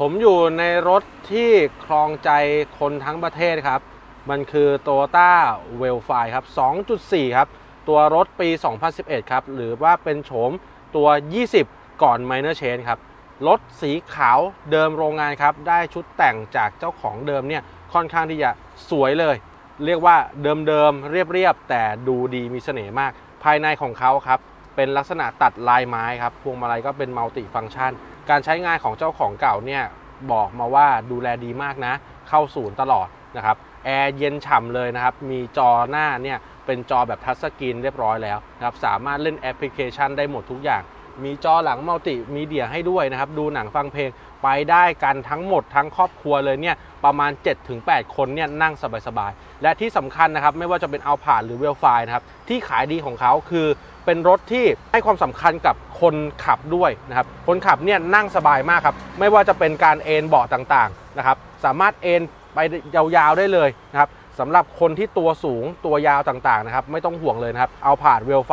ผมอยู่ในรถที่ครองใจคนทั้งประเทศครับ มันคือ Toyota w e l f i ครับ 2.4 ครับ ตัวรถปี 2011 ครับ หรือว่าเป็นโฉมตัว 20 ก่อน Minor Change ครับ รถสีขาวเดิมโรงงานครับ ได้ชุดแต่งจากเจ้าของเดิมเนี่ย ค่อนข้างที่จะสวยเลย เรียกว่าเดิมๆ เรียบๆ แต่ดูดีมีเสน่ห์มาก ภายในของเขาครับ เป็นลักษณะตัดลายไม้ครับ พวงมาลัยก็เป็นมัลติฟังก์ชัน การใช้งานของเจ้าของเก่าเนี่ยบอกมาว่าดูแลดีมากนะ เข้าศูนย์ตลอดนะครับแอร์เย็นฉ่ำเลยนะครับ มีจอหน้าเนี่ยเป็นจอแบบทัชสกรีนเรียบร้อยแล้วนะครับ สามารถเล่นแอปพลิเคชันได้หมดทุกอย่าง มีจอหลังมัลติมีเดียให้ด้วยนะครับ ดูหนังฟังเพลงไปได้กันทั้งหมดทั้งครอบครัวเลยเนี่ยประมาณ 7-8 คนเนี่ยนั่งสบายๆ และที่สำคัญนะครับ ไม่ว่าจะเป็นเอาผ่านหรือเวลไฟนะครับ ที่ขายดีของเขาคือเป็นรถที่ให้ความสำคัญกับคนขับด้วยนะครับ คนขับเนี่ยนั่งสบายมากครับ ไม่ว่าจะเป็นการเอนเบาะต่างๆนะครับ สามารถเอนไปยาวๆได้เลยนะครับ สำหรับคนที่ตัวสูงตัวยาวต่างๆนะครับไม่ต้องห่วงเลยนะครับ เอาผ่านเวลไฟ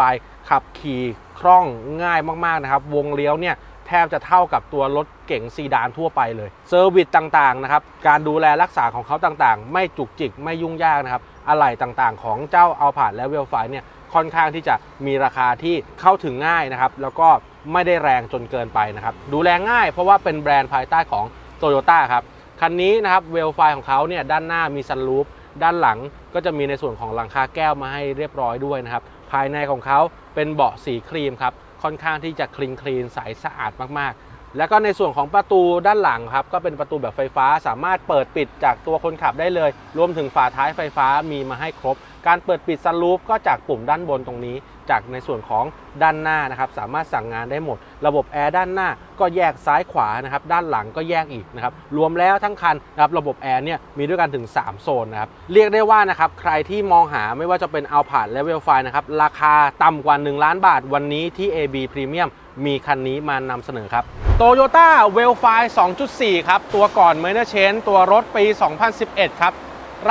ขับขี่คล่องง่ายมากๆนะครับ วงเลี้ยวเนี่ยแทบจะเท่ากับตัวรถเก๋งซีดานทั่วไปเลยเซอร์วิสต่างๆนะครับการดูแลรักษาของเขาต่างๆ ไม่จุกจิกไม่ยุ่งยากนะครับอะไหล่ต่างๆ ของเจ้าเอาผ่านและเวลไฟเนี่ยค่อนข้างที่จะมีราคาที่เข้าถึงง่ายนะครับ แล้วก็ไม่ได้แรงจนเกินไปนะครับ ดูแลง่ายเพราะว่าเป็นแบรนด์ภายใต้ของโตโยต้าครับ คันนี้นะครับเวลไฟของเขาเนี่ยด้านหน้ามีซันรูฟ ด้านหลังก็จะมีในส่วนของหลังคาแก้วมาให้เรียบร้อยด้วยนะครับ ภายในของเขาเป็นเบาะสีครีมครับค่อนข้างที่จะคลีนคลีนใสสะอาดมากๆ แล้วก็ในส่วนของประตูด้านหลังครับก็เป็นประตูแบบไฟฟ้าสามารถเปิดปิดจากตัวคนขับได้เลย รวมถึงฝาท้ายไฟฟ้ามีมาให้ครบ การเปิดปิดซันรูปก็จากปุ่มด้านบนตรงนี้ จากในส่วนของด้านหน้านะครับสามารถสั่งงานได้หมด ระบบแอร์ด้านหน้าก็แยกซ้ายขวานะครับด้านหลังก็แยกอีกนะครับรวมแล้วทั้งคันนะครับระบบแอร์เนี่ยมีด้วยกันถึง 3 โซนนะครับเรียกได้ว่านะครับใครที่มองหาไม่ว่าจะเป็นเอาผ่านและเวลไฟนะครับราคาต่ำกว่า 1 ล้านบาทวันนี้ที่ AB Premium มีคันนี้มานำเสนอครับ Toyota w e l f i 2.4 ครับ ตัวก่อน m i n o r Change ตัวรถปี 2011 ครับ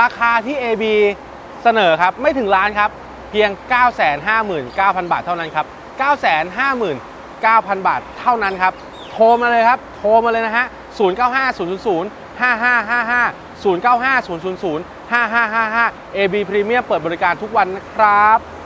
ราคาที่ AB เสนอครับ ไม่ถึงล้านครับ เพียง 959,000 บาทเท่านั้นครับ 959,000 บาทเท่านั้นครับ โทรมาเลยครับ โทรมาเลยนะฮะ 095000 5555 095000 5555 AB Premium เปิดบริการทุกวันนะครับ